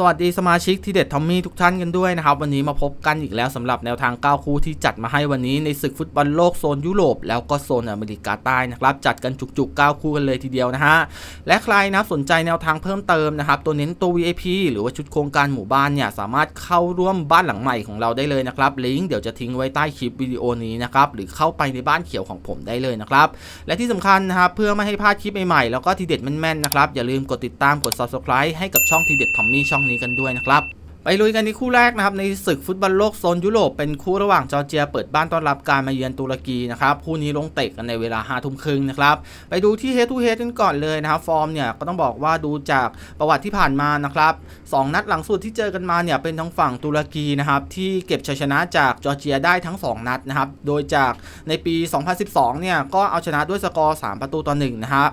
สวัสดีสมาชิกที่เด็ดทอมมี่ทุกท่านกันด้วยนะครับ วันนี้มาพบกันอีกแล้วสำหรับแนวทาง 9 คู่ที่จัดมาให้วันนี้ในศึกฟุตบอลโลกโซนยุโรปแล้วก็โซนอเมริกาใต้นะครับ จัดกันจุกๆ 9 คู่กันเลยทีเดียวนะฮะ และใครนะสนใจแนวทางเพิ่มเติมนะครับ ตัวเน้นตัว VIP หรือว่าชุดโครงการหมู่บ้านเนี่ย สามารถเข้าร่วมบ้านหลังใหม่ของเราได้เลยนะครับลิงก์เดี๋ยวจะทิ้งไว้ใต้คลิปวิดีโอนี้นะครับหรือเข้าไปในบ้านเขียวของผมได้เลยนะครับและที่สำคัญนะครับเพื่อไม่ให้พลาดคลิปใหม่ๆแล้วก็ทีเด็ดแม่นๆนะครับอย่าลืมกดติดตามกด subscribe ให้กับช่องทีเด็ดทอมมี่ช่องนี้กันด้วยนะครับ ไปลุยกันที่คู่แรกนะครับในศึกฟุตบอลโลกโซนยุโรปเป็นคู่ระหว่างจอร์เจียเปิดบ้านต้อนรับการมาเยือนตุรกีนะครับคู่นี้ลงเตะกันในเวลา5้าทุ่มครึ่งนะครับไปดูที่เฮดทูเฮดกันก่อนเลยนะครับฟอร์มเนี่ยก็ต้องบอกว่าดูจากประวัติที่ผ่านมานะครับสองนัดหลังสุดที่เจอกันมาเนี่ยเป็นทางฝั่งตุรกีนะครับที่เก็บชัยชนะจากจอร์เจียได้ทั้ง 2 นัดนะครับโดยจากในปี 2012 เนี่ยก็เอาชนะด้วยสกอร์ 3 ประตูต่อ1นะครับ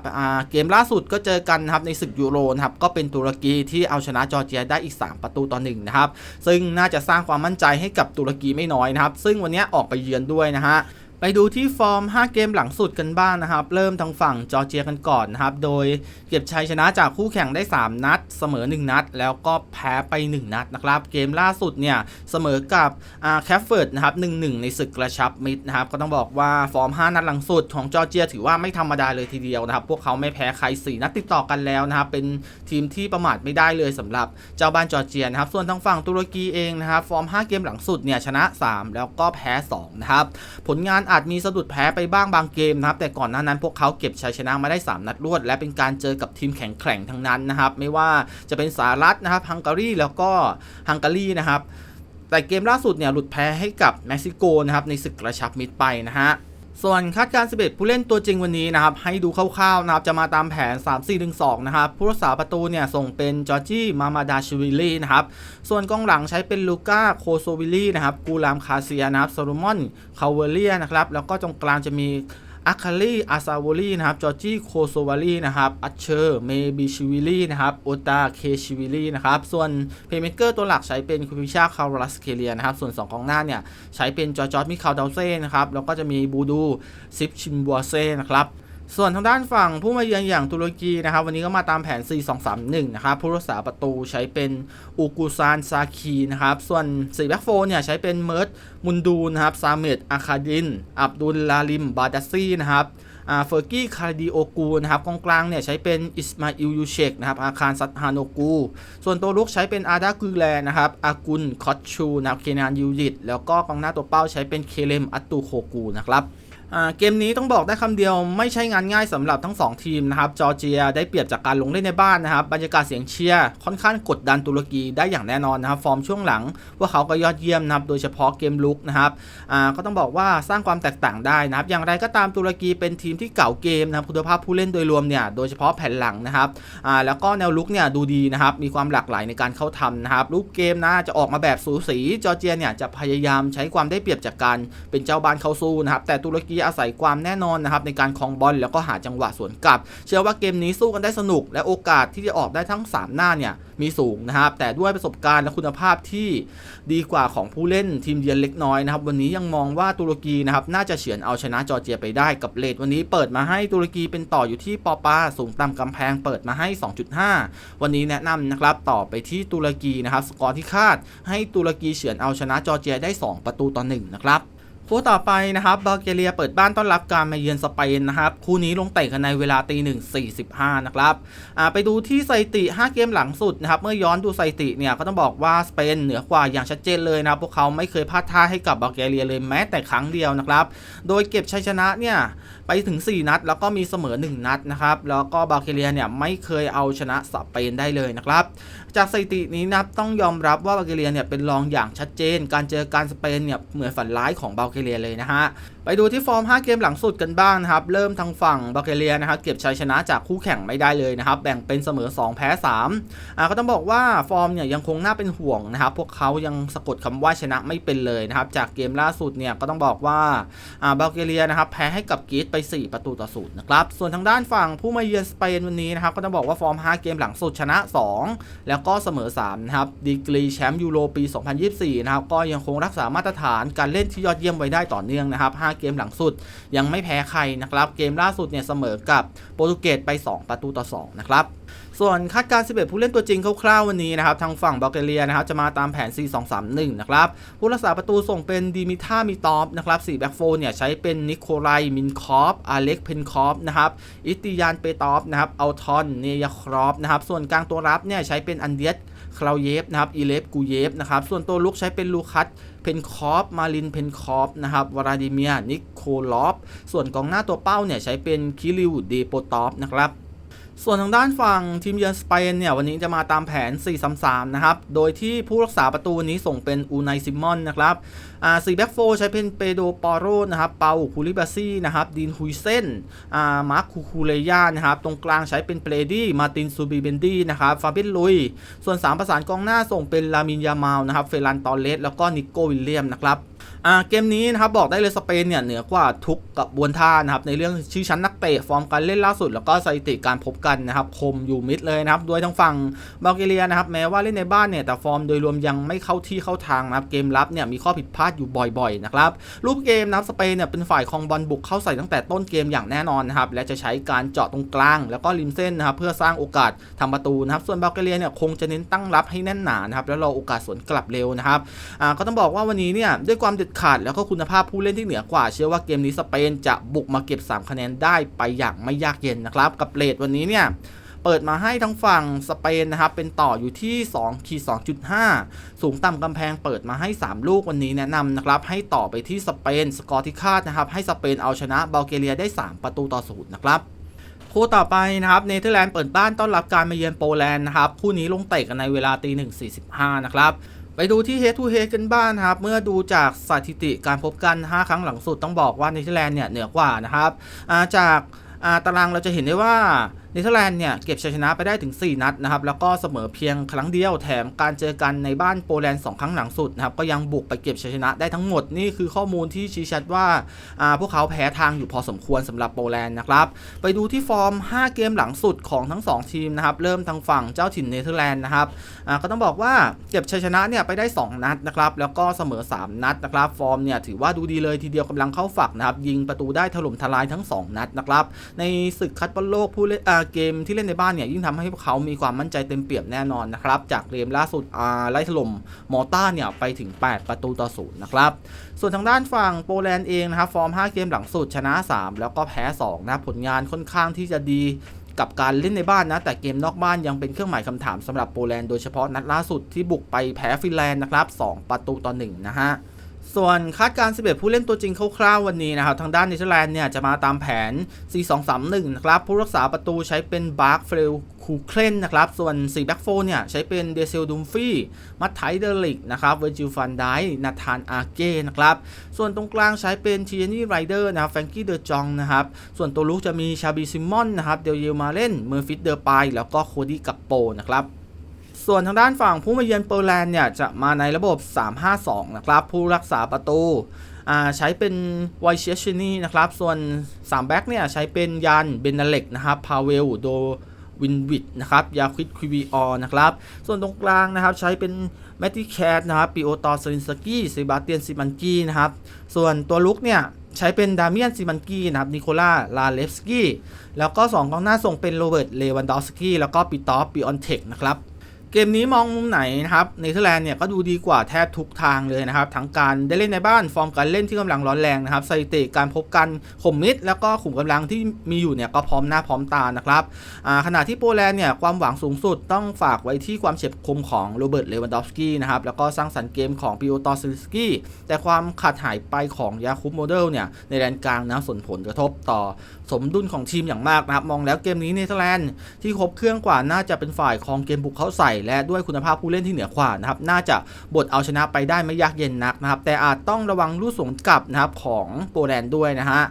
เกมล่าสุดก็เจอกันนะครับในศึกยูโรนะครับก็เป็นตุรกีที่เอาชนะจอร์เจียได้อีก 3 ประตูต่อ1นะครับซึ่งน่าจะสร้างความมั่นใจให้กับตุรกีไม่น้อยนะครับซึ่งวันนี้ออกไปเยือนด้วยนะฮะ ไปดูที่ฟอร์ม 5 เกมหลังสุดกันบ้างนะครับ เริ่มทางฝั่งจอร์เจียกันก่อนนะครับ โดยเก็บชัยชนะจากคู่แข่งได้ 3 นัด เสมอ 1 นัด แล้วก็แพ้ไป 1 นัดนะครับ เกมล่าสุดเนี่ย เสมอกับอาแคฟเฟิร์ดนะครับ 1-1 ในศึกกระชับมิตรนะครับ ก็ต้องบอกว่าฟอร์ม 5 นัดหลังสุดของจอร์เจียถือว่าไม่ธรรมดาเลยทีเดียวนะครับ พวกเขาไม่แพ้ใคร 4 นัดติดต่อกันแล้วนะครับ เป็นทีมที่ประมาทไม่ได้เลยสำหรับเจ้าบ้านจอร์เจียนะครับ ส่วนทางฝั่งตุรกีเองนะครับ ฟอร์ม 5 เกมหลังสุดเนี่ยชนะ 3 แล้วก็แพ้ 2 นะครับ ผลงานอาจมีสะดุดแพ้ไปบ้างบางเกมนะครับ แต่ก่อนหน้านั้นพวกเขาเก็บชัยชนะมาได้ 3 นัดรวด และเป็นการเจอกับทีมแข็งแกร่งทั้งนั้นนะครับ ไม่ว่าจะเป็นสหรัฐนะครับฮังการีแล้วก็ฮังการีนะครับ แต่เกมล่าสุดเนี่ยหลุดแพ้ให้กับเม็กซิโกนะครับในศึกกระชับมิตรไปนะฮะ ส่วนคาดการณ์11 ผู้เล่นตัวจริงวันนี้นะครับ ให้ดูคร่าวๆนะครับ จะมาตามแผน 3-4-1-2 นะครับ ผู้รักษาประตูเนี่ย ส่งเป็นจอร์จี้มามาดาชิวิลลี่นะครับ ส่วนกองหลังใช้เป็นลูก้าโคโซวิลลี่นะครับ กูรามคาเซียนะครับโซโลมอน คาเวเลียนะครับ แล้วก็ตรงกลางจะมี อัคาลีอาซาวลีนะครับ จอร์จี้โคโซวาลีนะครับ อัชเชอร์ เมบิชิวิลีนะครับ โอตา เคชิวิลีนะครับ ส่วนเพย์เมเกอร์ตัวหลักใช้เป็นคูพิชาคารัสเคเลียนะครับ ส่วน 2 กองหน้าเนี่ย ใช้เป็นจอร์จดมิคาลดาวเซ่นะครับ แล้วก็จะมีบูดู ซิปชิมบัวเซ่นะครับ ส่วนทางด้านฝั่งผู้มาเยือนอย่างตุรกีนะครับ วันนี้ก็มาตามแผน 4-2-3-1 นะครับ ผู้รักษาประตูใช้เป็นอูกูซานซาคีนะครับ ส่วน4แบ็กโฟเนี่ยใช้เป็นเมิร์ดมุนดูนะครับซาเมตอาคาดิน อับดุลลาลิม บาดัซซีนะครับอาเฟอร์กี้คาร์ดิโอกูนะครับกองกลางเนี่ยใช้เป็นอิสมาอิลยูเชกนะครับอาคารซัตฮานโนกู ส่วนตัวลุกใช้เป็นอาดากูแลนะครับอากุลคอตชูนะครับเคนานยูยิตแล้วก็กองหน้าตัวเป้าใช้เป็นเคเลมอัตตูโคกูนะครับ เกมนี้ต้องบอกได้คำเดียวไม่ใช่งานง่ายสำหรับทั้ง 2 ทีมนะครับจอร์เจียได้เปรียบจากการลงเล่นในบ้านนะครับบรรยากาศเสียงเชียร์ค่อนข้างกดดันตุรกีได้อย่างแน่นอนนะครับฟอร์มช่วงหลังว่าเขาก็ยอดเยี่ยมนะครับโดยเฉพาะเกมลุกนะครับก็ต้องบอกว่าสร้างความแตกต่างได้นะครับอย่างไรก็ตามตุรกีเป็นทีมที่เก่าเกมนะครับคุณภาพผู้เล่นโดยรวมเนี่ยโดยเฉพาะแผ่นหลังนะครับแล้วก็แนวลุกเนี่ยดูดีนะครับมีความหลากหลายในการเข้าทำนะครับลุกเกมนะจะออกมาแบบสูสีจอร์เจียเนี่ยจะพยายามใช้ความได้เปรียบจากการเป็นเจ้าบ้านเข้าสู้นะครับแต่ตุรกีอาศัยความแน่นอนนะครับในการครองบอลแล้วก็หาจังหวะสวนกลับ เชื่อว่าเกมนี้สู้กันได้สนุก และโอกาสที่จะออกได้ทั้ง 3 หน้าเนี่ยมีสูงนะครับ แต่ด้วยประสบการณ์และคุณภาพที่ดีกว่าของผู้เล่นทีมเยือนเล็กน้อยนะครับ วันนี้ยังมองว่าตุรกีนะครับน่าจะเฉือนเอาชนะจอร์เจียไปได้กับเลทวันนี้เปิดมาให้ตุรกีเป็นต่ออยู่ที่ปอปาสูงต่ำกำแพงเปิดมาให้ 2.5 วันนี้แนะนำนะครับต่อไปที่ตุรกีนะครับสกอร์ที่คาดให้ตุรกีเฉือนเอาชนะจอร์เจียได้ 2 ประตูต่อ1นะครับ คู่ต่อไปนะครับบัลแกเรียเปิดบ้านต้อนรับการมาเยือนสเปนนะครับ คู่นี้ลงเตะกันในเวลาตีหนึ่งสี่สิบห้านะครับไปดูที่สถิติ 5 เกมหลังสุดนะครับ เมื่อย้อนดูสถิติเนี่ยก็ต้องบอกว่าสเปนเหนือกว่าอย่างชัดเจนเลยนะพวกเขาไม่เคยพลาดท่าให้กับบัลแกเรียเลยแม้แต่ครั้งเดียวนะครับ โดยเก็บชัยชนะเนี่ยไปถึง 4 นัด แล้วก็มีเสมอ 1 นัดนะครับ แล้วก็บัลแกเรียเนี่ยไม่เคยเอาชนะสเปนได้เลยนะครับ จากสถิตินี้นับต้องยอมรับว่าบัลแกเรียเนี่ยเป็นรองอย่างชัดเจน การเจอการสเปนเนี่ยเหมือนฝันร้ายของบัลแกเรียเลยนะฮะ ไปดูที่ฟอร์ม 5 เกมหลังสุดกันบ้างนะครับ เริ่มทางฝั่งบัลแกเรียนะครับเก็บชัยชนะจากคู่แข่งไม่ได้เลยนะครับ แบ่งเป็นเสมอ 2 แพ้ 3อ่าก็ต้องบอกว่าฟอร์มเนี่ยยังคงน่าเป็นห่วงนะครับ พวกเขายังสะกดคำว่าชนะไม่เป็นเลยนะครับ จากเกมล่าสุดเนี่ยก็ต้องบอกว่าอ่าบัลแกเรียนะครับแพ้ให้กับกรีซไป 4 ประตูต่อศูนย์นะครับ ส่วนทางด้านฝั่งผู้มาเยือนสเปนวันนี้นะครับก็ต้องบอกว่าฟอร์ม 5 เกมหลังสุดชนะ 2 แล้วก็เสมอ3นะครับ ดีกรีแชมป์ยูโรปี 2024 นะครับ ก็ยังคงรักษามาตรฐานการเล่นที่ยอดเยี่ยมไว้ได้ต่อเนื่องนะครับ5เกมหลังสุด ยังไม่แพ้ใครนะครับเกมล่าสุดเนี่ยเสมอกับโปรตุเกสไป 2 ประตูต่อ 2 นะครับส่วนคาดการณ์11 ผู้เล่นตัวจริงคร่าวๆวันนี้นะครับทางฝั่งบัลแกเรียนะครับจะมาตามแผน 4-2-3-1 นะครับผู้รักษาประตูส่งเป็นดิมิท่ามิตอฟนะครับ4แบ็กโฟนเนี่ยใช้เป็นนิโคไลมินคอฟอเล็กเพนคอฟนะครับอิติยานเปตอฟนะครับอัลทอนเนยครอฟนะครับส่วนกลางตัวรับเนี่ยใช้เป็นอันเดียส คลาวเยฟนะครับอีเลฟกูเยฟนะครับส่วนตัวลุกใช้เป็นลูคัสเพนคอฟมาลินเพนคอฟนะครับวลาดิเมียนิโคลอฟส่วนกองหน้าตัวเป้าเนี่ยใช้เป็นคิริวเดโปตอฟนะครับ ส่วนทางด้านฝั่งทีมเยือนสเปนเนี่ยวันนี้จะมาตามแผน 4-3-3 นะครับ โดยที่ผู้รักษาประตูนนี้ส่งเป็นอูไนซิมอนนะครับอ่าสี่แบ็กโฟใช้เป็นเปโดปอโรนะครับ เปาคูลิบาซี่นะครับดีนฮุยเซนอ่ามาร์คคูคูเลยานะครับ ตรงกลางใช้เป็นเปรดี้มาตินซูบิเบนดี้นะครับฟาเบนลุย ส่วน 3 ประสานกองหน้าส่งเป็นลามินยามาลนะครับเฟรันตอเลสแล้วก็นิโกวิลเลียมนะครับ อ่าเกมนี้นะครับบอกได้เลยสเปนเนี่ยเหนือกว่าทุกกับบวนท่านะครับในเรื่องชื่อชั้นนักเตะฟอร์มการเล่นล่าสุด แล้วก็สถิติการพบกันนะครับคมอยู่มิดเลยนะครับโดยทางฝั่งบัลแกเรียนะครับแม้ว่าเล่นในบ้านเนี่ยแต่ฟอร์มโดยรวมยังไม่เข้าที่เข้าทางนะครับเกมรับเนี่ยมีข้อผิดพลาดอยู่บ่อยๆนะครับรูปเกมนะครับสเปนเนี่ยเป็นฝ่ายคองบอลบุกเข้าใส่ตั้งแต่ต้นเกมอย่างแน่นอนนะครับและจะใช้การเจาะตรงกลาง แล้วก็ริมเส้นนะครับเพื่อสร้างโอกาสทำประตูนะครับส่วนบัลแกเรียเนี่ยคงจะเน้นตั้งรับให้แน่นหนานะครับแล้วรอโอกาสสวนกลับเร็วนะครับอ่าก็ต้องบอกว่าวันนี้เนี่ยด้วยความเด็ดขาดแล้วก็คุณภาพผู้เล่นที่เหนือกว่า เชื่อว่าเกมนี้สเปนจะบุกมาเก็บ 3 คะแนนได้ไปอย่างไม่ยากเย็นนะครับ กับเลทวันนี้เนี่ยเปิดมาให้ทั้งฝั่งสเปนนะครับ เป็นต่ออยู่ที่2ขีด2.5 สูงต่ำกำแพงเปิดมาให้ 3 ลูกวันนี้แนะนำนะครับ ให้ต่อไปที่สเปน สกอร์ที่คาดนะครับ ให้สเปนเอาชนะบัลแกเรียได้ 3 ประตูต่อศูนย์นะครับคู่ต่อไปนะครับเนเธอร์แลนด์เปิดบ้านต้อนรับการมาเยือนโปแลนด์นะครับคู่นี้ลงเตะกันในเวลาตีหนึ่งสี่สิบห้านะครับ ไปดูที่ head to head กันบ้างนครับ เมื่อดูจากสถิติการพบกัน 5 ครั้งหลังสุดต้องบอกว่าเนเธอร์แลนด์เนี่ยเหนือกว่านะครับาจากาตารางเราจะเห็นได้ว่า เนเธอร์แลนด์เนี่ยเก็บชัยชนะไปได้ถึง 4 นัดนะครับแล้วก็เสมอเพียงครั้งเดียวแถมการเจอกันในบ้านโปแลนด์2ครั้งหลังสุดนะครับก็ยังบุกไปเก็บชัยชนะได้ทั้งหมดนี่คือข้อมูลที่ชี้ชัดว่าอาพวกเขาแพ้ทางอยู่พอสมควรสำหรับโปแลนด์นะครับไปดูที่ฟอร์ม 5 เกมหลังสุดของทั้ง 2 ทีมนะครับเริ่มทางฝั่งเจ้าถิ่นเนเธอร์แลนด์นะครับอาก็ต้องบอกว่าเก็บชัยชนะเนี่ยไปได้ 2 นัดนะครับแล้วก็เสมอ 3 นัดนะครับฟอร์มเนี่ยถือว่าดูดีเลยทีเดียวกำลังเข้าฝักนะครับยิงประตูได้ถล่มทลายทั้ง 2 นัดนะครับในศึกคัดบอลโลกผู้เล่นเกมที่เล่นในบ้านเนี่ยยิ่งทำให้พวกเขามีความมั่นใจเต็มเปี่ยมแน่นอนนะครับ จากเกมล่าสุดไล่ถล่มมอต้าเนี่ยไปถึง 8 ประตูต่อศูนย์นะครับ ส่วนทางด้านฝั่งโปแลนด์เองนะครับฟอร์ม 5 เกมหลังสุดชนะ 3 แล้วก็แพ้2นะผลงานค่อนข้างที่จะดีกับการเล่นในบ้านนะ แต่เกมนอกบ้านยังเป็นเครื่องหมายคำถามสำหรับโปแลนด์โดยเฉพาะนัดล่าสุดที่บุกไปแพ้ฟินแลนด์นะครับ 2 ประตูต่อ1นะฮะ ส่วนคาดการณ์11 ผู้เล่นตัวจริงคร่าวๆวันนี้นะครับ ทางด้านเนเธอร์แลนด์เนี่ยจะมาตามแผน 4-2-3-1 นะครับ ผู้รักษาประตูใช้เป็นบาร์คเฟลคูเคลนนะครับ ส่วน4แบ็กโฟเนี่ยใช้เป็นเดซิลดุมฟี่มัตไทเดลิกนะครับเวอร์จิลฟันไดนาธานอาเก้นะครับ ส่วนตรงกลางใช้เป็นทีนี่ไรเดอร์นะครับแฟรงกี้เดอจองนะครับ ส่วนตัวลุกจะมีชาบีซิมอนนะครับเดลเยลมาเล่นเมอร์ฟิตเดอร์ปายแล้วก็โคดี้กัปโปนะครับ ส่วนทางด้านฝั่งผู้มาเยือนโปแลนด์เนี่ยจะมาในระบบ 3-5-2 นะครับ ผู้รักษาประตูใช้เป็นไวเชชินีนะครับ ส่วน 3 แบ็กเนี่ยใช้เป็นยันเบนนาเล็กนะครับ พาเวลโดวินวิดนะครับ ยาควิดคิวีออนะครับ ส่วนตรงกลางนะครับใช้เป็นแมตติแคทนะครับปิโอตอร์ซลินสกี้เซบาเตียนซิมันกี้นะครับ ส่วนตัวลุกเนี่ยใช้เป็นดาเมียนซิมันกี้นะครับ นิโคล่า ลาเลฟสกี้ แล้วก็ 2กองหน้าส่งเป็นโรเบิร์ต เลวันดอฟสกี้ แล้วก็ปิตอฟปิออนเทคนะครับ เกมนี้มองมุมไหนนะครับเนเธอร์แลนด์เนี่ยก็ดูดีกว่าแทบทุกทางเลยนะครับ ทั้งการได้เล่นในบ้านฟอร์มการเล่นที่กำลังร้อนแรงนะครับสถิติการพบกันข่มมิดแล้วก็ขุมกำลังที่มีอยู่เนี่ยก็พร้อมหน้าพร้อมตานะครับขณะที่โปแลนด์เนี่ยความหวังสูงสุดต้องฝากไว้ที่ความเฉียบคมของโรเบิร์ตเลวันดอฟสกี้นะครับแล้วก็สร้างสรรค์เกมของปิโอตอร์ซิลสกี้แต่ความขาดหายไปของยาคุปโมเดลเนี่ยในแดนกลางนะส่งผลกระทบต่อสมดุลของทีมอย่างมากนะครับมองแล้วเกมนี้เนเธอร์แลนด์ที่ครบเครื่องกว่าน่าจะเป็นฝ่ายครองเกมบุกเข้าใส่และด้วยคุณภาพผู้เล่นที่เหนือกว่านะครับน่าจะบดเอาชนะไปได้ไม่ยากเย็นนักนะครับแต่อาจต้องระวังลูกสวนกลับนะครับของโปแลนด์ด้วยนะฮะ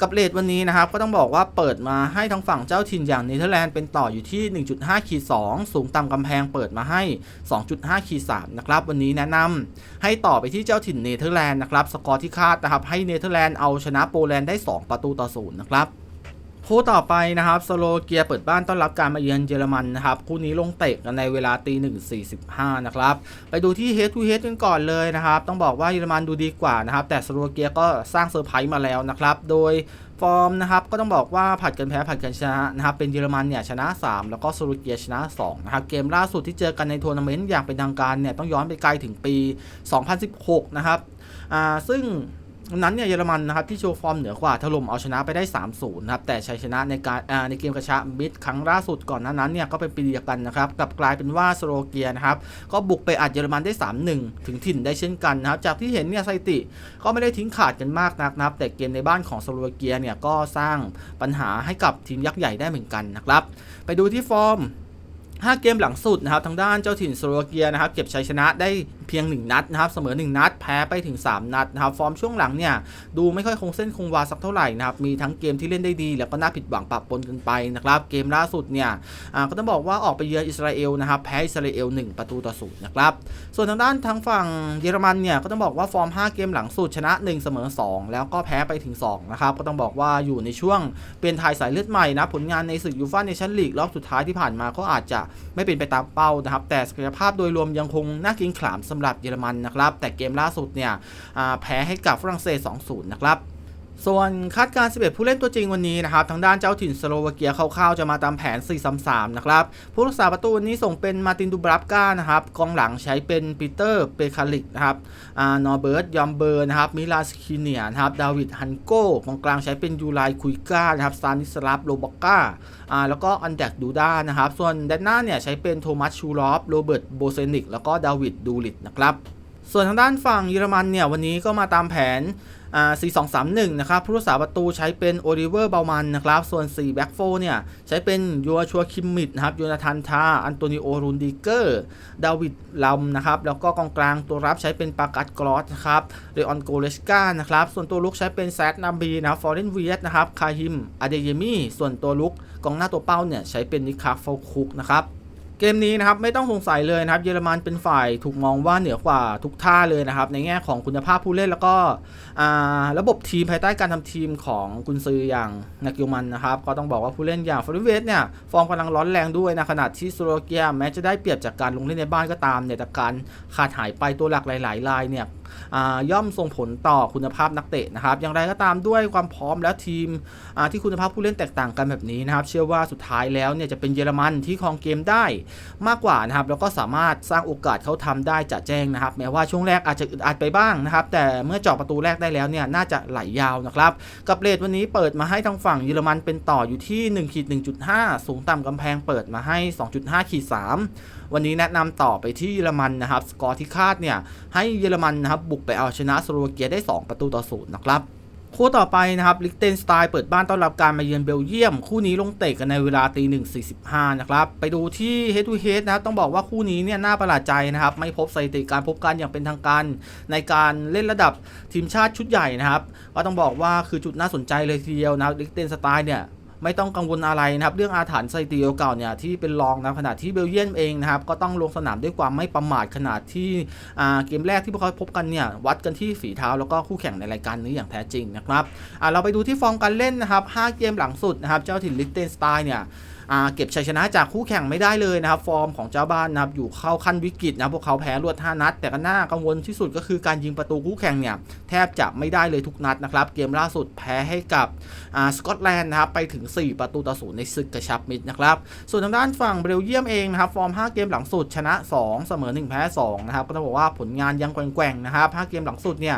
กับเลทวันนี้นะครับก็ต้องบอกว่าเปิดมาให้ทางฝั่งเจ้าถิ่นอย่างเนเธอร์แลนด์เป็นต่ออยู่ที่ 1.5ขีด2สูงต่ำกำแพงเปิดมาให้ 2.5ขีด3นะครับวันนี้แนะนำให้ต่อไปที่เจ้าถิ่นเนเธอร์แลนด์นะครับสกอร์ที่คาดนะครับให้เนเธอร์แลนด์เอาชนะโปแลนด์ได้ 2 ประตูต่อศูนย์นะครับ คู่ต่อไปนะครับสโลเกียเปิดบ้านต้อนรับการมาเยือนเยอรมันนะครับคู่นี้ลงเตะกันในเวลาตีหนึ่งสี่สิบห้านะครับไปดูที่ head to head กันก่อนเลยนะครับต้องบอกว่าเยอรมันดูดีกว่านะครับแต่สโลเกียก็สร้างเซอร์ไพรส์มาแล้วนะครับโดยฟอร์มนะครับก็ต้องบอกว่าผัดกันแพ้ผัดกันชนะนะครับเป็นเยอรมันเนี่ยชนะ 3 แล้วก็สโลเกียชนะ2นะครับเกมล่าสุดที่เจอกันในทัวร์นาเมนต์อย่างเป็นทางการเนี่ยต้องย้อนไปไกลถึงปี 2016 นะครับอ่าซึ่ง นั้นเนี่ยเยอรมันนะครับที่โชว์ฟอร์มเหนือกว่าถล่มเอาชนะไปได้ 3-0นะครับแต่ชัยชนะในการในเกมกระชะมิดครั้งล่าสุดก่อนหน้านั้นเนี่ยก็เป็นปีเดียวกันนะครับกลับกลายเป็นว่าสโลวาเกียนะครับก็บุกไปอัดเยอรมันได้ 3-1 ถึงถิ่นได้เช่นกันนะครับจากที่เห็นเนี่ยสถิติก็ไม่ได้ทิ้งขาดกันมากนักนะครับแต่เกมในบ้านของสโลวาเกียเนี่ยก็สร้างปัญหาให้กับทีมยักษ์ใหญ่ได้เหมือนกันนะครับไปดูที่ฟอร์ม5 เกมหลังสุดนะครับทางด้านเจ้าถิ่นสโลวาเกียนะครับเก็บชัยชนะได้เพียง 1 นัดนะครับเสมอ 1 นัดแพ้ไปถึง 3 นัดนะครับฟอร์มช่วงหลังเนี่ยดูไม่ค่อยคงเส้นคงวาสักเท่าไหร่นะครับมีทั้งเกมที่เล่นได้ดี แล้วก็น่าผิดหวังปะปนกันไปนะครับเกมล่าสุดเนี่ยก็ต้องบอกว่าออกไปเยือนอิสราเอลนะครับแพ้อิสราเอล 1 ประตูต่อศูนย์นะครับส่วนทางด้านทางฝั่งเยอรมันเนี่ยก็ต้องบอกว่าฟอร์ม 5 เกมหลังสุดชนะ 1 เสมอ 2 แล้วก็แพ้ไปถึง2นะครับก็ต้องบอกว่าอยู่ในช่วงเป็นทายสายเลือดใหม่นะผลงานในศึกยูฟ่าเนชั่นลีกรอบสุดท้ายที่ผ่านมาก็อาจจะไม่เป็นไปตามเป้านะครับแต่ศักยภาพโดยรวมยังคงน่ากรงขามสำหรับเยอรมันนะครับ แต่เกมล่าสุดเนี่ยแพ้ให้กับฝรั่งเศส 2-0 นะครับ ส่วนคาดการณ์11 ผู้เล่นตัวจริงวันนี้นะครับทางด้านเจ้าถิ่นสโลวาเกียคร่าวๆจะมาตามแผน 4-3-3 นะครับ ผู้รักษาประตูวันนี้ส่งเป็นมาตินดูบรับก้านะครับ กองหลังใช้เป็นปีเตอร์เปคาลิกนะครับอานอร์เบิร์ตยอมเบอร์นะครับ มิลาสคิเนียนะครับ ดาวิดฮันโก้กองกลางใช้เป็นยูไลคุยก้านะครับซานิสลาฟโลบอกก้าอ่าแล้วก็อันแดกดูด้านะครับ ส่วนด้านหน้าเนี่ยใช้เป็นโทมัสชูลอฟโรเบิร์ตโบเซนิกแล้วก็ดาวิดดูลิตนะครับ ส่วนทางด้านฝั่งเยอรมันเนี่ยวันนี้ก็มาตามแผน 4-2-3-1 นะครับ ผู้รักษาประตูใช้เป็นโอลิเวอร์เบลมันนะครับ ส่วน 4 แบ็กโฟเนี่ย ใช้เป็นยัวชัวคิมมิดนะครับโยนาธานทา อันโตนิโอรูนดิเกอร์ ดาวิดลัมนะครับ แล้วก็กองกลางตัวรับใช้เป็นปากัสกรอสนะครับ เรออนโกเลสกานะครับ ส่วนตัวลุกใช้เป็นแซดนาบีนะครับฟอร์เรนเวียสนะครับ คาฮิม อเดเยมี่ ส่วนตัวลุกกองหน้าตัวเป้าเนี่ยใช้เป็นนิคาฟลคุกนะครับ เกมนี้นะครับไม่ต้องสงสัยเลยนะครับเยอรมันเป็นฝ่ายถูกมองว่าเหนือกว่าทุกท่าเลยนะครับในแง่ของคุณภาพผู้เล่นแล้วก็ระบบทีมภายใต้การทำทีมของกุนซืออย่างนากิลมันนะครับก็ต้องบอกว่าผู้เล่นอย่างฟอร์เวสเนี่ยฟอร์มกำลังร้อนแรงด้วยนะขณะที่สโลวาเกียแม้จะได้เปรียบจากการลงเล่นในบ้านก็ตามเนี่ยแต่การขาดหายไปตัวหลักหลายๆรายเนี่ยย่อมส่งผลต่อคุณภาพนักเตะนะครับ อย่างไรก็ตามด้วยความพร้อมและทีมที่คุณภาพผู้เล่นแตกต่างกันแบบนี้นะครับ เชื่อว่าสุดท้ายแล้วเนี่ยจะเป็นเยอรมันที่ครองเกมได้มากกว่านะครับ แล้วก็สามารถสร้างโอกาสเขาทำได้จะแจ้งนะครับ แม้ว่าช่วงแรกอาจจะอึดอัดไปบ้างนะครับ แต่เมื่อเจาะประตูแรกได้แล้วเนี่ยน่าจะไหลยาวนะครับ กับเลทวันนี้เปิดมาให้ทางฝั่งเยอรมันเป็นต่ออยู่ที่1ขีด1.5 สูงต่ำกำแพงเปิดมาให้ 2.5ขีด3 วันนี้แนะนำต่อไปที่เยอรมันนะครับ สกอร์ที่คาดเนี่ยให้เยอรมันนะครับบุกไปเอาชนะสโลวาเกียได้ 2 ประตูต่อศูนย์นะครับคู่ต่อไปนะครับลิกเทนสไตน์เปิดบ้านต้อนรับการมาเยือนเบลเยียม คู่นี้ลงเตะกันในเวลาตีหนึ่งสี่สิบห้านะครับไปดูที่เฮด o ูเฮดนะครับต้องบอกว่าคู่นี้เนี่ยน่าประหลาดใจนะครับ ไม่พบสถิติการพบกันอย่างเป็นทางการ ในการเล่นระดับทีมชาติชุดใหญ่นะครับก็ต้องบอกว่าคือจุดน่าสนใจเลยทีเดียวนะลิกเทนสไตน์เนี่ย ไม่ต้องกังวลอะไรนะครับเรื่องอาถรรพ์สถิติเก่าเนี่ยที่เป็นรองนะขณะที่เบลเยียมเองนะครับก็ต้องลงสนามด้วยความไม่ประมาทขนาดที่เกมแรกที่พวกเขาพบกันเนี่ยวัดกันที่ฝีเท้าแล้วก็คู่แข่งในรายการนี้อย่างแท้จริงนะครับเราไปดูที่ฟอร์มการเล่นนะครับ5เกมหลังสุดนะครับเจ้าถิ่นลิตเทนสไตน์เนี่ย เก็บชัยชนะจากคู่แข่งไม่ได้เลยนะครับ ฟอร์มของเจ้าบ้านนะครับอยู่เข้าขั้นวิกฤตนะพวกเขาแพ้รวด5นัด แต่ก็น่ากังวลที่สุดก็คือการยิงประตูคู่แข่งเนี่ยแทบจะไม่ได้เลยทุกนัดนะครับ เกมล่าสุดแพ้ให้กับสกอตแลนด์นะครับไปถึง 4 ประตูต่อศูนย์ในศึกกระชับมิตรนะครับ ส่วนทางด้านฝั่งเบลเยียมเองนะครับฟอร์ม 5 เกมหลังสุดชนะ 2 เสมอ 1 แพ้ 2 นะครับ ก็ต้องบอกว่าผลงานยังแกว่งๆนะครับ 5 เกมหลังสุดเนี่ย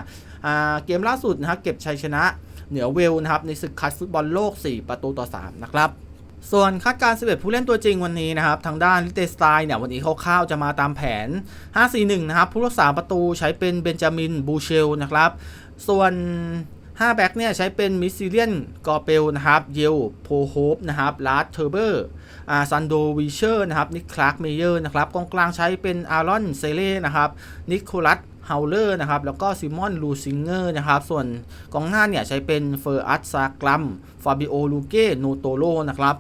เกมล่าสุดนะครับเก็บชัยชนะเหนือเวลนะครับในศึกคัดฟุตบอลโลก 4 ประตูต่อ 3 นะครับ ส่วนคาดการณ์11 ผู้เล่นตัวจริงวันนี้นะครับ ทางด้านลิเตสไตน์เนี่ยวันนี้คร่าวๆจะมาตามแผน 5-4-1 นะครับ ผู้รักษาประตูใช้เป็นเบนจามินบูเชลนะครับ ส่วน5แบ็กเนี่ยใช้เป็นมิสซิเลียนกอเปลนะครับ เยลโพโฮปนะครับลาร์เทอร์เบอร์อาซันโดวิเชอร์นะครับ นิคลาร์กเมเยอร์นะครับกองกลางใช้เป็นอารอนเซเล่นะครับ นิโคลัสเฮาเลอร์นะครับ แล้วก็ซิมอนลูซิงเกอร์นะครับ ส่วนกองหน้าเนี่ยใช้เป็นเฟอร์อัตซากลัม ฟาบิโอลูเกโนโตโรนะครับ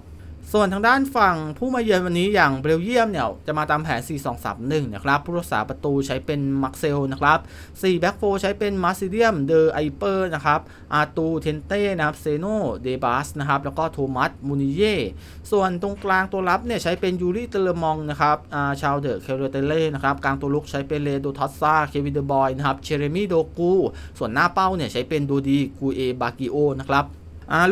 ส่วนทางด้านฝั่งผู้มาเยือนวันนี้อย่างเบลเยียมเนี่ยจะมาตามแผน 4-2-3-1 นะครับผู้รักษาประตูใช้เป็นมักเซลนะครับ4แบ็กโฟใช้เป็นมาซิเดียมเดอไอเปอร์นะครับอาตูเทนเต้นะครับเซโนเดบัสนะครับแล้วก็โทมัสมูนิเย่ส่วนตรงกลางตัวรับเนี่ยใช้เป็นยูริเตเลมองนะครับอ่าชาวเดอะเคเรเตเล่นะครับกลางตัวลุกใช้เป็นเลโดทอสซาเควินเดอร์บอยนะครับเชเรมีโดกูส่วนหน้าเป้าเนี่ยใช้เป็นดูดีกูเอบากิโอนะครับ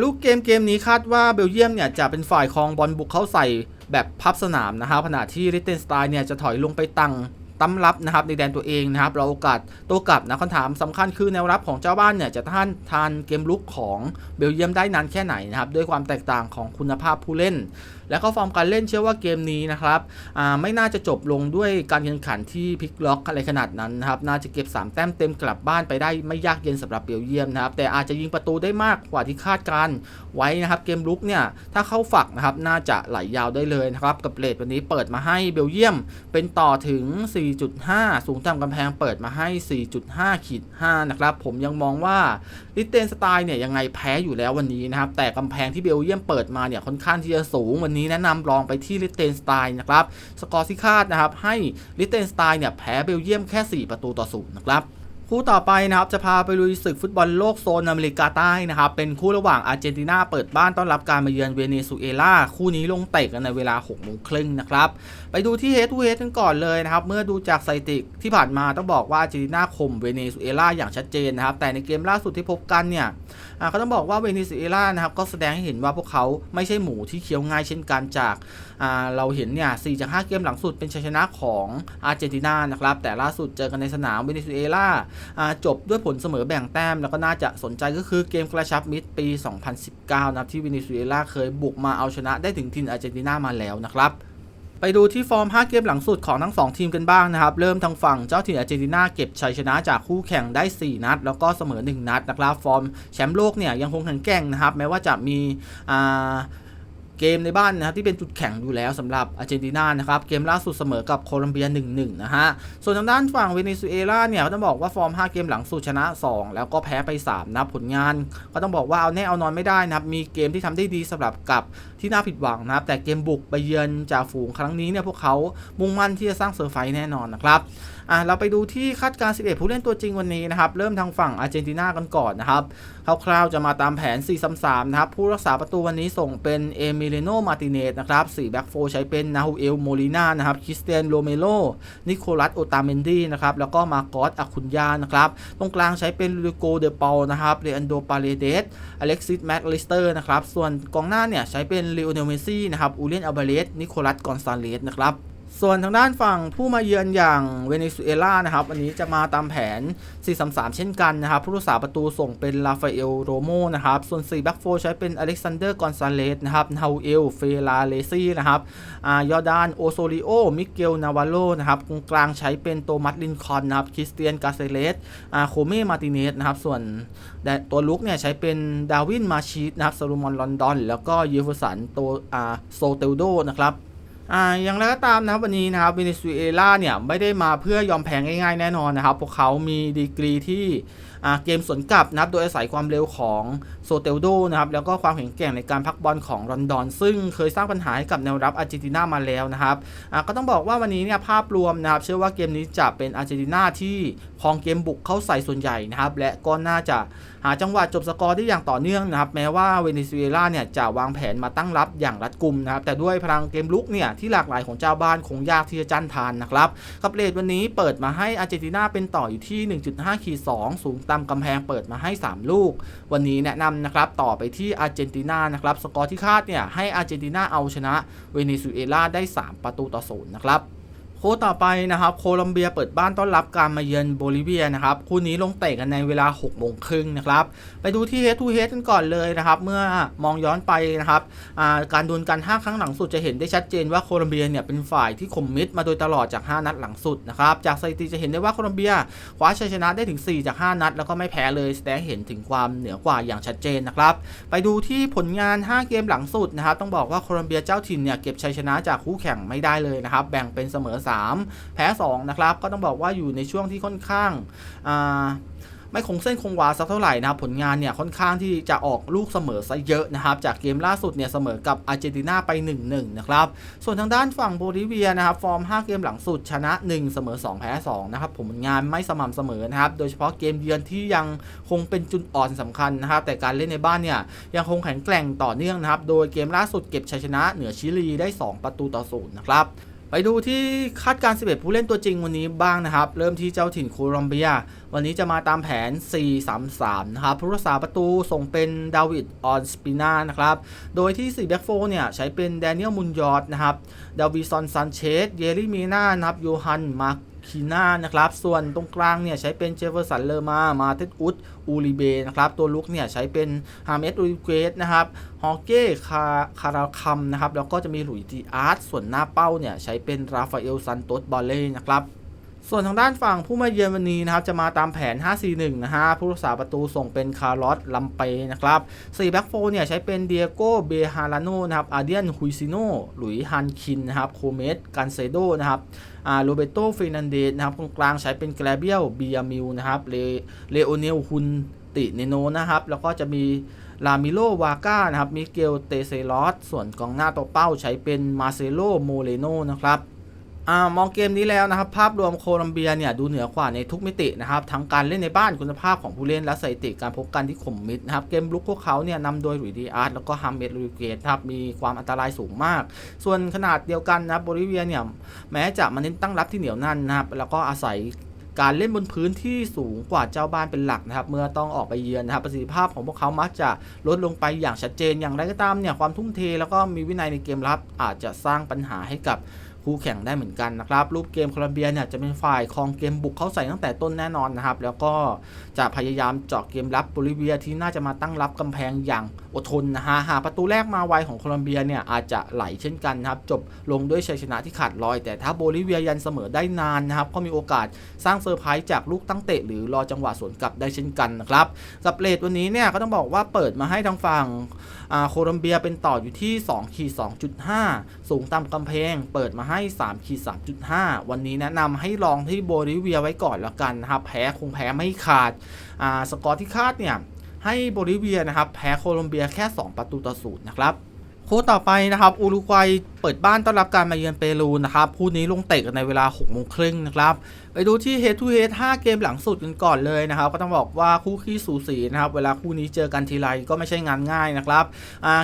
ลูกเกมเกมนี้คาดว่าเบลเยียมเนี่ยจะเป็นฝ่ายครองบอลบุกเข้าใส่แบบพับสนามนะครับขณะที่ริเทนสไตน์เนี่ยจะถอยลงไปตั้งตั้มรับนะครับในแดนตัวเองนะครับ เราโอกาสโตกลับนะคำถามสำคัญคือแนวรับของเจ้าบ้านเนี่ยจะท่านทานเกมลุกของเบลเยียมได้นานแค่ไหนนะครับ ด้วยความแตกต่างของคุณภาพผู้เล่น และก็ฟอร์มการเล่นเชื่อว่าเกมนี้นะครับไม่น่าจะจบลงด้วยการแข่งขันที่พลิกล็อกอะไรขนาดนั้นนะครับน่าจะเก็บ 3 แต้มเต็มกลับบ้านไปได้ไม่ยากเย็นสำหรับเบลเยียมนะครับแต่อาจจะยิงประตูได้มากกว่าที่คาดการไว้นะครับเกมลุกเนี่ยถ้าเข้าฝักนะครับน่าจะไหลยาวได้เลยนะครับกับเลทวันนี้เปิดมาให้เบลเยียมเป็นต่อถึง 4.5 สูงต่ำกำแพงเปิดมาให้ 4.5ขีด5นะครับผมยังมองว่าลิเทนสไตล์เนี่ยยังไงแพ้อยู่แล้ววันนี้นะครับแต่กำแพงที่เบลเยียมเปิดมาเนี่ยค่อนข้างที่จะสูงวันนี้แนะนำลองไปที่ลิเทนสไตน์นะครับ สกอร์ที่คาดนะครับ ให้ลิเทนสไตน์เนี่ยแพ้เบลเยียมแค่ 4 ประตูต่อศูนย์นะครับคู่ต่อไปนะครับจะพาไปลุยศึกฟุตบอลโลกโซนอเมริกาใต้นะครับเป็นคู่ระหว่างอาร์เจนตินาเปิดบ้านต้อนรับการมาเยือนเวเนซุเอลาคู่นี้ลงเตะกันในเวลา6โมงครึ่งนะครับ ไปดูที่เฮดทูเฮดกันก่อนเลยนะครับ เมื่อดูจากสถิติที่ผ่านมาต้องบอกว่าอาร์เจนตินาข่มเวเนซุเอลาอย่างชัดเจนนะครับ แต่ในเกมล่าสุดที่พบกันเนี่ยอ่าต้องบอกว่าเวเนซุเอลานะครับก็แสดงให้เห็นว่าพวกเขาไม่ใช่หมูที่เคี้ยวง่ายเช่นกันจากาเราเห็นเนี่ย4จาก5เกมหลังสุดเป็นชัยชนะของอาร์เจนตินานะครับ แต่ล่าสุดเจอกันในสนามเวเนซุเอลาอ่าจบด้วยผลเสมอแบ่งแต้ม แล้วก็น่าจะสนใจก็คือเกมกระชับมิตรปี 2019 นะครับที่เวเนซุเอลาเคยบุกมาเอาชนะได้ถึงทีมอาร์เจนตินามาแล้วนะครับ ไปดูที่ฟอร์ม 5 เกมหลังสุดของทั้ง 2 ทีมกันบ้างนะครับ เริ่มทางฝั่งเจ้าถิ่นอาร์เจนตินาเก็บชัยชนะจากคู่แข่งได้ 4 นัด แล้วก็เสมอ 1 นัดนะครับ ฟอร์มแชมป์โลกเนี่ยยังคงแข็งแกร่งนะครับ แม้ว่าจะมีอ่า เกมในบ้านนะครับที่เป็นจุดแข็งอยู่แล้วสำหรับอาร์เจนตินานะครับเกมล่าสุดเสมอกับโคลัมเบีย 1-1 นะฮะ ส่วนทางด้านฝั่งเวเนซุเอลาเนี่ยก็ต้องบอกว่าฟอร์ม 5 เกมหลังสุดชนะ 2 แล้วก็แพ้ไป 3นับผลงาน ก็ต้องบอกว่าเอาแน่เอานอนไม่ได้นะครับมีเกมที่ทำได้ดีสำหรับกับที่น่าผิดหวังนะครับแต่เกมบุกไปเยือนจ่าฝูงครั้งนี้เนี่ยพวกเขามุ่งมั่นที่จะสร้างเซอร์ไพรส์แน่นอนนะครับ อะเราไปดูที่คาดการณ์11 ผู้เล่นตัวจริงวันนี้นะครับ เริ่มทางฝั่งอาร์เจนตินากันก่อนนะครับคร่าวๆจะมาตามแผน 4-3-3 นะครับ ผู้รักษาประตูวันนี้ส่งเป็นเอมิเลโน มาติเนสนะครับ 4 แบ็กโฟใช้เป็นนาฮูเอล โมลิน่านะครับ คริสเตียน โรเมโล นิโคลัส โอตาเมนดีนะครับ แล้วก็มาโกอสอาคุนยานะครับ ตรงกลางใช้เป็นลูโก เดเปานะครับ เรอันโด ปาเลเดส อเล็กซิส แมคลิสเตอร์นะครับ ส่วนกองหน้าเนี่ยใช้เป็นเลโอเนลเมซี่นะครับ อูเลียนอัลเบเรสนิโคลัส กอนซาเลสนะครับ ส่วนทางด้านฝั่งผู้มาเยือนอย่างเวเนซุเอลานะครับวันนี้จะมาตามแผน 4-3-3 เช่นกันนะครับ ผู้รักษาประตูส่งเป็นลาฟาเอลโรโมนะครับ ส่วน4แบ็กโฟใช้เป็นอเล็กซานเดอร์กอนซาเลสนะครับนาเอลเฟลาเลซี่นะครับอ่ายอร์ดานโอโซริโอมิเกลนาวาโลนะครับตรงกลางใช้เป็นโตมัสลินคอนนะครับคริสเตียนกาเซเลสอ่าโคเม่มาติเนสนะครับส่วนตัวลุกเนี่ยใช้เป็นดาวินมาชีตนะครับซาลูมอนลอนดอน แล้วก็เยฟสันโตอ่าโซเตลโดนะครับ อ่าอย่างไรก็ตามนะครับวันนี้นะครับเวเนซุเอลาเนี่ยไม่ได้มาเพื่อยอมแพ้ง่ายๆแน่นอนนะครับ พวกเขามีดีกรีที่อ่าเกมสวนกลับนะครับโดยอาศัยความเร็วของ โซเตลโดนะครับแล้วก็ความแข็งแกร่งในการพักบอลของรอนดอน ซึ่งเคยสร้างปัญหาให้กับแนวรับอาร์เจนตินามาแล้วนะครับก็ต้องบอกว่าวันนี้เนี่ยภาพรวมนะครับเชื่อว่าเกมนี้จะเป็นอาร์เจนตินาที่ครองเกมบุกเข้าใส่ส่วนใหญ่นะครับและก็น่าจะหาจังหวะจบสกอร์ได้อย่างต่อเนื่องนะครับแม้ว่าเวเนซุเอลาเนี่ยจะวางแผนมาตั้งรับอย่างรัดกุมนะครับแต่ด้วยพลังเกมลุกเนี่ยที่หลากหลายของเจ้าบ้านคงยากที่จะจันทานนะครับกับเลทวันนี้เปิดมาให้อาร์เจนตินาเป็นต่ออยู่ที่ 1.5ขีด2สูงตามกำแพงเปิดมาให้ 3 ลูก วันนี้แนะนำนะครับต่อไปที่อาร์เจนตินานะครับสกอร์ที่คาดเนี่ยให้อาร์เจนตินาเอาชนะเวเนซุเอลาได้ 3 ประตูต่อศูนย์นะครับ คู่ต่อไปนะครับโคลอมเบียเปิดบ้านต้อนรับการมาเยือนโบลิเวียนะครับคู่นี้ลงเตะกันในเวลา6โมงครึ่งนะครับไปดูที่ head to head กันก่อนเลยนะครับเมื่อมองย้อนไปนะครับาการดวลกัน 5 ครั้งหลังสุดจะเห็นได้ชัดเจนว่าโคลอมเบียเนี่ยเป็นฝ่ายที่คมมิดมาโดยตลอดจาก 5 นัดหลังสุดนะครับจากสถิติจะเห็นได้ว่าโคลอมเบียคว้าชัยชนะได้ถึง 4 จาก 5 นัด แล้วก็ไม่แพ้เลยแสดงเห็นถึงความเหนือกว่าอย่างชัดเจนนะครับไปดูที่ผลงาน 5 เกมหลังสุดนะครับต้องบอกว่าโคลอมเบียเจ้าถิ่นเนี่ยเก็บชัยชนะจากคู่แข่งไม่ได้เลยนะครับแบ่งเป็นเสมอ3แพ้ 2 นะครับ ก็ต้องบอกว่าอยู่ในช่วงที่ค่อนข้างไม่คงเส้นคงวาสักเท่าไหร่นะครับผลงานเนี่ยค่อนข้างที่จะออกลูกเสมอซะเยอะนะครับ จากเกมล่าสุดเนี่ยเสมอกับอาร์เจนตินาไป 1-1 นะครับ ส่วนทางด้านฝั่งโบลิเวียนะครับฟอร์ม 5 เกมหลังสุดชนะ 1 เสมอ 2 แพ้ 2 นะครับผลงานไม่สม่ำเสมอนะครับ โดยเฉพาะเกมเยือนที่ยังคงเป็นจุดอ่อนสำคัญนะครับ แต่การเล่นในบ้านเนี่ยยังคงแข็งแกร่งต่อเนื่องนะครับ โดยเกมล่าสุดเก็บชัยชนะเหนือชิลีได้ 2 ประตูต่อศูนย์นะครับ ไปดูที่คาดการณ์11 ผู้เล่นตัวจริงวันนี้บ้างนะครับ เริ่มที่เจ้าถิ่นโคลอมเบีย วันนี้จะมาตามแผน 4-3-3 นะครับ ผู้รักษาประตูส่งเป็นดาวิดออนสปินานะครับ โดยที่ 4 แบ็กโฟเนี่ยใช้เป็นแดเนียลมุนยอร์ดนะครับ ดาวิซอนซันเชส เยรี่มีนานะครับ โยฮันมาร์ คีนานะครับ ส่วนตรงกลางเนี่ยใช้เป็นเจฟเฟอร์สันเลอร์มา มาเตอุดอูริเบนะครับ ตัวลุกเนี่ยใช้เป็นฮาเมสอูริเกสนะครับฮอเก้คาคาราคัมนะครับ แล้วก็จะมีหลุยส์ดีอาร์ตส่วนหน้าเป้าเนี่ยใช้เป็นราฟาเอลซันโตสบอลเล่นะครับ ส่วนทางด้านฝั่งผู้มาเยือนวันนี้นะครับจะมาตามแผน 5-4-1 นะฮะผู้รักษาประตูส่งเป็นคาร์ลอสลัมเปนะครับ4แบ็กโฟเนี่ยใช้เป็นเดียโก้เบฮาราโนนะครับอาเดียนฮุยซิโนหลุยฮันคินนะครับโคเมสกันเซโดนะครับอาโรเบโตเฟรนันเดสนะครับตรงกลางใช้เป็นแกลเบียลเบียมิลนะครับเลเลโอเนลฮุนติเนโนนะครับแล้วก็จะมีลามิโลวาก้านะครับมิเกลเตเซลอสส่วนกองหน้าตัวเป้าใช้เป็นมาเซโลโมเลโนนะครับ อ่ามองเกมนี้แล้วนะครับ ภาพรวมโคลัมเบียเนี่ยดูเหนือกว่าในทุกมิตินะครับทั้งการเล่นในบ้านคุณภาพของผู้เล่นและสถิติการพบกันที่ข่มมิดนะครับเกมลุกพวกเขาเนี่ยนำโดยหลุยดีอาร์ตแล้วก็ฮัมเมดลูเกตครับมีความอันตรายสูงมาก ส่วนขนาดเดียวกันนะโบลิเวียเนี่ยแม้จะมาเน้นตั้งรับที่เหนียวแนั่นนะครับแล้วก็อาศัยการเล่นบนพื้นที่สูงกว่าเจ้าบ้านเป็นหลักนะครับ เมื่อต้องออกไปเยือนนะครับประสิทธิภาพของพวกเขามักจะลดลงไปอย่างชัดเจนอย่างไรก็ตามเนี่ยความทุ่มเทแล้วก็มีวินัยในเกมรับอาจจะสร้างปัญหาให้กับ คู่แข่งได้เหมือนกันนะครับรูปเกมโคลอมเบียเนี่ยจะเป็นฝ่ายครองเกมบุกเข้าใส่ตั้งแต่ต้นแน่นอนนะครับแล้วก็จะพยายามเจาะเกมรับโบลิเวียที่น่าจะมาตั้งรับกำแพงอย่างอดทนนะฮะหากประตูแรกมาไวของโคลอมเบียเนี่ยอาจจะไหลเช่นกันนะครับจบลงด้วยชัยชนะที่ขาดลอย แต่ถ้าโบลิเวียยันเสมอได้นานนะครับก็มีโอกาสสร้างเซอร์ไพรส์จากลูกตั้งเตะหรือรอจังหวะสวนกลับได้เช่นกันนะครับกับเลทวันนี้เนี่ยก็ต้องบอกว่าเปิดมาให้ทางฝั่งโคลอมเบียเป็นต่ออยู่ที่2ขีด2.5 สูงตามกำแพงเปิดมาให้3ขีด3.5 วันนี้แนะนำให้ลองที่โบลิเวียไว้ก่อนแล้วกันนะครับ แพ้คงแพ้ไม่ขาดสกอร์ที่คาดเนี่ยให้โบลิเวียนะครับ แพ้โคลอมเบียแค่ 2 ประตูต่อศูนย์นะครับ โค้ต่อไปนะครับ อุรุกวัย ปิดบ้านต้อนรับการมาเยือนเปรูนะครับคู่นี้ลงเตะกันในเวลา6โมงครึ่งนะครับ ไปดูที่ Head to Head 5 เกมหลังสุดกันก่อนเลยนะครับ ก็ต้องบอกว่าคู่ขี้สูสีนะครับ เวลาคู่นี้เจอกันทีไรก็ไม่ใช่งานง่ายนะครับ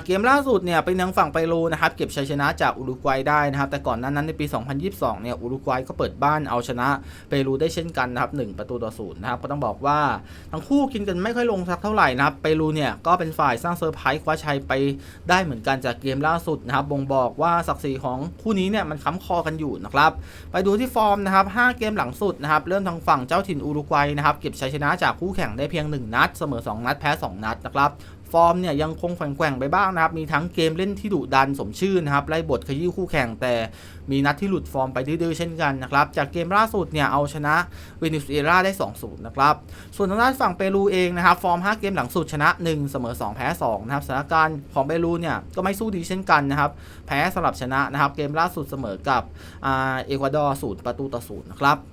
เกมล่าสุดเนี่ยเป็นทางฝั่งเปรูนะครับเก็บชัยชนะจากอุรุกวัยได้นะครับ แต่ก่อนนั้นนั้นในปี 2022 เนี่ยอุรุกวัยก็เปิดบ้านเอาชนะเปรูได้เช่นกันนะครับ1ประตูต่อศูนย์นะครับก็ต้องบอกว่าทั้งคู่กินกันไม่ค่อยลงสักเท่าไหร่นะครับเปรูเนี่ยก็เป็นฝ่ายสร้างเซอร์ไพรส์คว้าชัยไปได้เหมือนกันจากเกมล่าสุดนะครับบ่งบอกว่าศักดิ์ศรีของคู่นี้เนี่ยมันค้ำคอกันอยู่นะครับไปดูที่ฟอร์มนะครับ5เกมหลังสุดนะครับเริ่มทางฝั่งเจ้าถิ่นอุรุกวัยนะครับเก็บชัยชนะจากคู่แข่งได้เพียง 1 นัด เสมอ 2 นัดแพ้ 2 นัดนะครับ ฟอร์มเนี่ยยังคงแกว่งไปบ้างนะครับมีทั้งเกมเล่นที่ดุดันสมชื่อนะครับไล่บทขยี้คู่แข่งแต่มีนัดที่หลุดฟอร์มไปดื้อๆเช่นกันนะครับจากเกมล่าสุดเนี่ยเอาชนะเวเนซุเอลาได้2-0นะครับส่วนทางด้านฝั่งเปรูเองนะครับฟอร์ม 5 เกมหลังสุดชนะ 1 เสมอ 2 แพ้2นะครับสถานการณ์ของเปรูเนี่ยก็ไม่สู้ดีเช่นกันนะครับแพ้สลับชนะนะครับเกมล่าสุดเสมอกับอเอกวาดอร์ศูนย์ประตูต่อศูนย์นะครับ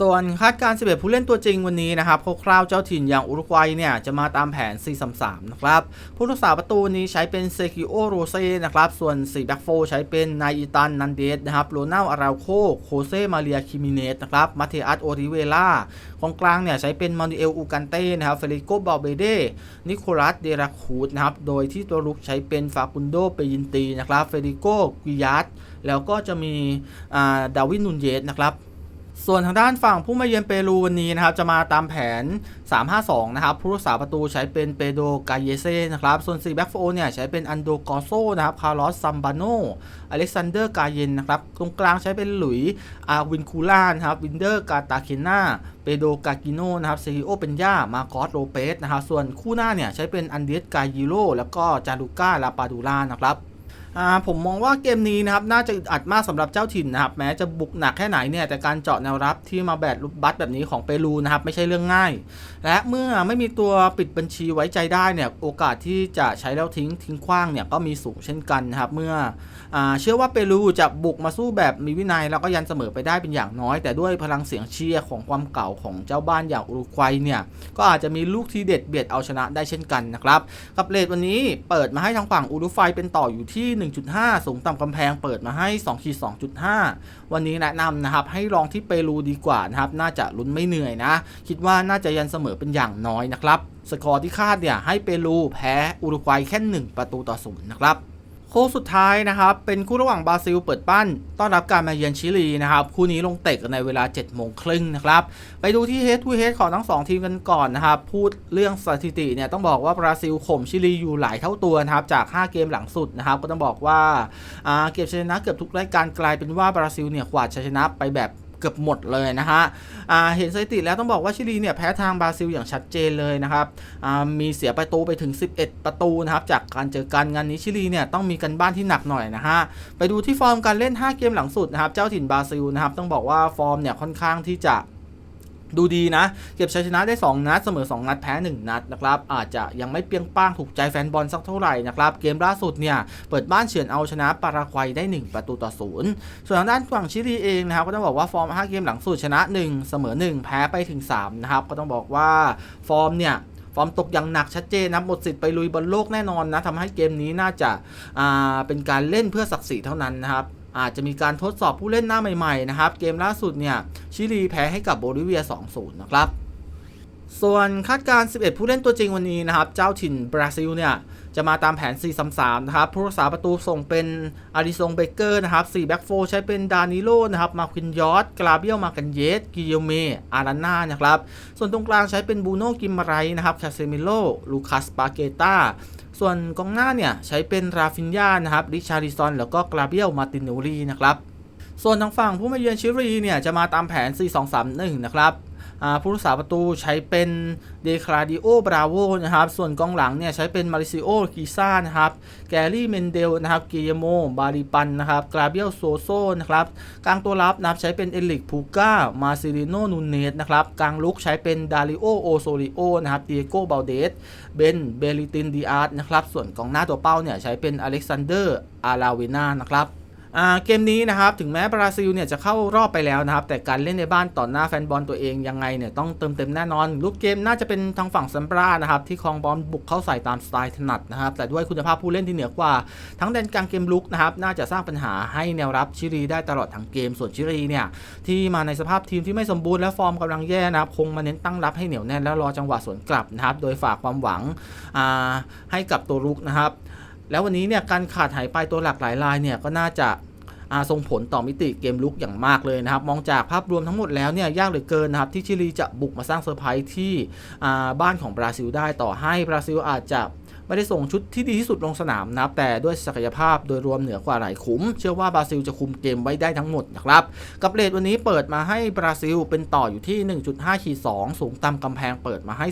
ส่วนคาดการณ์11 ผู้เล่นตัวจริงวันนี้นะครับคร่าวๆเจ้าถิ่นอย่างอุรุกวัยเนี่ยจะมาตามแผน 4-3-3 นะครับ ผู้รักษาประตูนี้ใช้เป็นเซคิโอโรเซ่นะครับ ส่วน4แบ็กโฟใช้เป็นนายอิตันนันเดสนะครับโรนัลอาราโคโคเซมาเรียคิมิเนสนะครับมาเทอัสโอริเวล่ากองกลางเนี่ยใช้เป็นมานูเอลอูกันเต้นะครับเฟริโกบาเบเดนิโคลัสเดราคูดนะครับโดยที่ตัวลุกใช้เป็นฟากุนโดเปยินตีนะครับเฟริโกกิยัตแล้วก็จะมีดาวินนุนเยสนะครับ ส่วนทางด้านฝั่งผู้มาเยือนเปรูวันนี้นะครับจะมาตามแผน 3-5-2 นะครับผู้รักษาประตูใช้เป็นเปโดกาเยเซ่นะครับส่วน4แบ็กโฟเนี่ยใช้เป็นอันโดกอโซนะครับคาร์ลอสซัมบาโนอเล็กซานเดอร์กาเยนนะครับตรงกลางใช้เป็นหลุยอาวินคูล่านะครับวินเดอร์กาตาเคนาเปโดกากิโนนะครับเซฮิโอเป็นย่ามาโกสโลเปสนะครับส่วนคู่หน้าเนี่ยใช้เป็นอันเดสกายิโรแล้วก็จารุก้าลาปาดูล่านะครับ ผมมองว่าเกมนี้นะครับน่าจะอึดอัดมากสำหรับเจ้าถิ่นนะครับแม้จะบุกหนักแค่ไหนเนี่ยแต่การเจาะแนวรับที่มาแบดลุบัตแบบนี้ของเปรูนะครับไม่ใช่เรื่องง่าย และเมื่อไม่มีตัวปิดบัญชีไว้ใจได้เนี่ยโอกาสที่จะใช้แล้วทิ้งทิ้งคว้างเนี่ยก็มีสูงเช่นกันนะครับเมื่อ เชื่อว่าเปรูจะบุกมาสู้แบบมีวินัย แล้วก็ยันเสมอไปได้เป็นอย่างน้อย แต่ด้วยพลังเสียงเชียร์ของความเก่าของเจ้าบ้านอย่างอุรุกวัยเนี่ยก็อาจจะมีลูกทีเด็ดเบียดเอาชนะได้เช่นกันนะครับกับเลดวันนี้เปิดมาให้ทางฝั่งอุรุกวัยเป็นต่ออยู่ที่ 1.5 สูงต่ำกำแพงเปิดมาให้2ขีด2.5 วันนี้แนะนำนะครับให้ลองที่เปรูดีกว่านะครับน่าจะลุ้นไม่เหนื่อยนะ คิดว่าน่าจะยันเสมอเป็นอย่างน้อยนะครับสกอร์ที่คาดเนี่ยให้เปรูแพ้อุรุกวัยแค่ 1 ประตูต่อศูนย์นะครับ คู่สุดท้ายนะครับ เป็นคู่ระหว่างบราซิลเปิดบ้านต้อนรับการมาเยือนชิลีนะครับ คู่นี้ลงเตะกันในเวลา7โมงครึ่งนะครับ ไปดูที่เฮดทูเฮดของทั้ง 2 ทีมกันก่อนนะครับ พูดเรื่องสถิติเนี่ยต้องบอกว่าบราซิลข่มชิลีอยู่หลายเท่าตัวนะครับ จาก 5 เกมหลังสุดนะครับ ก็ต้องบอกว่าเก็บชนะเกือบทุกรายการกลายเป็นว่าบราซิลเนี่ยกวาดชนะไปแบบ กือบหมดเลยนะฮะเห็นสถิติแล้วต้องบอกว่าชิลีเนี่ยแพ้ทางบราซิลอย่างชัดเจนเลยนะครับมีเสียประตูไปถึง 11 ประตูนะครับจากการเจอกันงานนี้ชิลีเนี่ยต้องมีกันบ้านที่หนักหน่อยนะฮะไปดูที่ฟอร์มการเล่น 5 เกมหลังสุดนะครับเจ้าถิ่นบราซิลนะครับต้องบอกว่าฟอร์มเนี่ยค่อนข้างที่จะ ดูดีนะ เก็บชัยชนะได้ 2 นัด เสมอ 2 นัด แพ้ 1 นัดนะครับ อาจจะยังไม่เปียงป้างถูกใจแฟนบอลสักเท่าไหร่นะครับ เกมล่าสุดเนี่ย เปิดบ้านเฉือนเอาชนะปารากวัยได้ 1 ประตูต่อศูนย์ส่วนทางด้านฝั่งชิลีเองนะครับ ก็ต้องบอกว่าฟอร์ม 5 เกมหลังสุดชนะ 1 เสมอ 1 แพ้ไปถึง 3 นะครับ ก็ต้องบอกว่าฟอร์มเนี่ยฟอร์มตกอย่างหนักชัดเจนนะหมดสิทธิ์ไปลุยบอลโลกแน่นอนนะทำให้เกมนี้น่าจะาเป็นการเล่นเพื่อศักดิ์ศรีเท่านั้นนะครับ อาจจะมีการทดสอบผู้เล่นหน้าใหม่ๆนะครับ เกมล่าสุดเนี่ยชิลีแพ้ให้กับโบลิเวีย 2-0 นะครับ ส่วนคาดการ 11 ผู้เล่นตัวจริงวันนี้นะครับ เจ้าถิ่นบราซิลเนี่ยจะมาตามแผน 4-3-3 นะครับ ผู้รักษาประตูส่งเป็นอาริซงเบเกอร์นะครับ4แบ็กโฟใช้เป็นดานิโลนะครับ มาควินยอสกราเบียลมากันเยส กิโยเม อาราน่านะครับ ส่วนตรงกลางใช้เป็นบูโน่กิมมาไรนะครับ คาเซมิโลลูคัส ปาเกตา ส่วนกองหน้าเนี่ยใช้เป็นราฟินยานะครับริชาริซอนแล้วก็กราเบียลมาตินโนรีนะครับส่วนทางฝั่งผู้มาเยือนชิลีเนี่ยจะมาตามแผน 4-2-3-1 นะครับ ผู้รักษาประตูใช้เป็นเดคลาดิโอบราโวนะครับ ส่วนกองหลังเนี่ยใช้เป็นมาริซิโอกิซ่านะครับ แกรี่เมนเดลนะครับเกิเยโม บาริปันนะครับ กราเบียลโซโซนะครับ กลางตัวรับนะครับใช้เป็นเอลิกพูก้า มาซิลิโนนูเนสนะครับ กลางลุกใช้เป็นดาริโอโอโซริโอนะครับเดียโกบาลเดส เบน เบลิติน ดีอาร์ตนะครับ ส่วนกองหน้าตัวเป้าเนี่ยใช้เป็นอเล็กซานเดอร์ อาราเวนานะครับ เกมนี้นะครับถึงแม้บราซิลเนี่ยจะเข้ารอบไปแล้วนะครับ แต่การเล่นในบ้านต่อหน้าแฟนบอลตัวเองยังไงเนี่ยต้องเติมเต็มแน่นอน ลูกเกมน่าจะเป็นทางฝั่งซัมปรานะครับที่ครองบอลบุกเข้าใส่ตามสไตล์ถนัดนะครับ แต่ด้วยคุณภาพผู้เล่นที่เหนือกว่า ทั้งแดนกลางเกมลุกนะครับน่าจะสร้างปัญหาให้แนวรับชิลีได้ตลอดทั้งเกมส่วนชิลีเนี่ยที่มาในสภาพทีมที่ไม่สมบูรณ์และฟอร์มกำลังแย่นะครับคงมาเน้นตั้งรับให้เหนียวแน่นแล้วรอจังหวะสวนกลับนะครับโดยฝากความหวังอ่าให้กับตัวลุกนะครับ แล้ววันนี้เนี่ยการขาดหายไปตัวหลักหลายรายเนี่ยก็น่าจะอาส่งผลต่อมิติเกมลุกอย่างมากเลยนะครับ มองจากภาพรวมทั้งหมดแล้วเนี่ยยากเหลือเกินนะครับที่ชิลีจะบุกมาสร้างเซอร์ไพรส์ที่บ้านของบราซิลได้ต่อให้บราซิลอาจจะ ไม่ได้ส่งชุดที่ดีที่สุดลงสนามนะครับแต่ด้วยศักยภาพโดยรวมเหนือกว่าหลายขุม เชื่อว่าบราซิลจะคุมเกมไว้ได้ทั้งหมดนะครับ กับเลทวันนี้เปิดมาให้บราซิลเป็นต่ออยู่ที่ 1.5ขีด2สูงตามกำแพงเปิดมาให้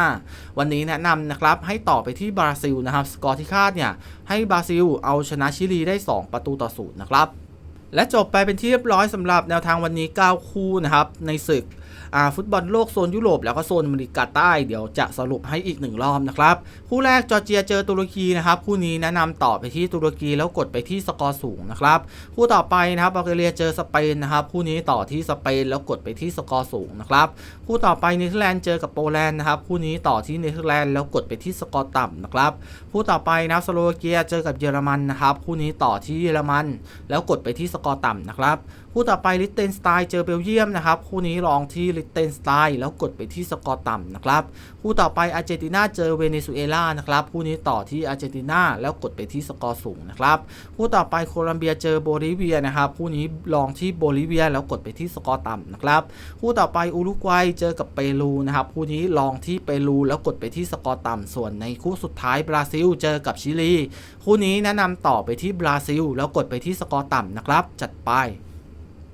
2.5 วันนี้แนะนำนะครับให้ต่อไปที่บราซิลนะครับสกอร์ที่คาดเนี่ยให้บราซิลเอาชนะชิลีได้ 2 ประตูต่อศูนย์นะครับและจบไปเป็นที่เรียบร้อยสำหรับแนวทางวันนี้ 9 คู่นะครับ ในศึก ฟุตบอลโลกโซนยุโรปแล้วก็โซนอเมริกาใต้เดี๋ยวจะสรุปให้อีกหนึ่งรอบนะครับ คู่แรกจอร์เจียเจอตุรกีนะครับ คู่นี้แนะนำต่อไปที่ตุรกีแล้วกดไปที่สกอร์สูงนะครับ คู่ต่อไปนะครับบัลแกเรียเจอสเปนนะครับ คู่นี้ต่อที่สเปนแล้วกดไปที่สกอร์สูงนะครับ คู่ต่อไปเนเธอร์แลนด์เจอกับโปแลนด์นะครับ คู่นี้ต่อที่เนเธอร์แลนด์แล้วกดไปที่สกอร์ต่ำนะครับ คู่ต่อไปนะครับสโลวาเกียเจอกับเยอรมันนะครับ คู่นี้ต่อที่เยอรมัน แล้วกดไปที่สกอร์ต่ำนะครับคู่ต่อไปลิตเทนสไตน์เจอเบลเยียมนะครับ คู่นี้ลองที่ลิตเทนสไตน์แล้วกดไปที่สกอร์ต่ำนะครับ คู่ต่อไปอาร์เจนตินาเจอเวเนซุเอลานะครับ คู่นี้ต่อที่อาร์เจนตินาแล้วกดไปที่สกอร์สูงนะครับ คู่ต่อไปโคลัมเบียเจอโบลิเวียนะครับ คู่นี้ลองที่โบลิเวียแล้วกดไปที่สกอร์ต่ำนะครับ คู่ต่อไปอุรุกวัยเจอกับเปรูนะครับ คู่นี้ลองที่เปรูแล้วกดไปที่สกอร์ต่ำส่วนในคู่สุดท้ายบราซิลเจอกับชิลี คู่นี้แนะนำต่อไปที่บราซิล แล้วกดไปที่สกอร์ต่ำนะครับ จัดไป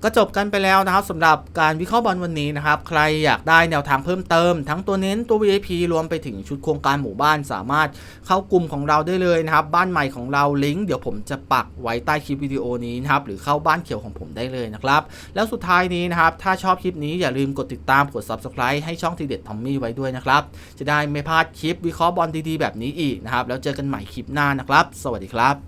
ก็จบกันไปแล้วนะครับสำหรับการวิเคราะห์บอลวันนี้นะครับ ใครอยากได้แนวทางเพิ่มเติม ทั้งตัวเน้นตัว VIP รวมไปถึงชุดโครงการหมู่บ้านสามารถเข้ากลุ่มของเราได้เลยนะครับ บ้านใหม่ของเราลิงก์เดี๋ยวผมจะปักไว้ใต้คลิปวิดีโอนี้นะครับหรือเข้าบ้านเขียวของผมได้เลยนะครับ แล้วสุดท้ายนี้นะครับ ถ้าชอบคลิปนี้อย่าลืมกดติดตามกด subscribe ให้ช่องทีเด็ดทอมมี่ไว้ด้วยนะครับจะได้ไม่พลาดคลิปวิเคราะห์บอลดีๆแบบนี้อีกนะครับแล้วเจอกันใหม่คลิปหน้านะครับ สวัสดีครับ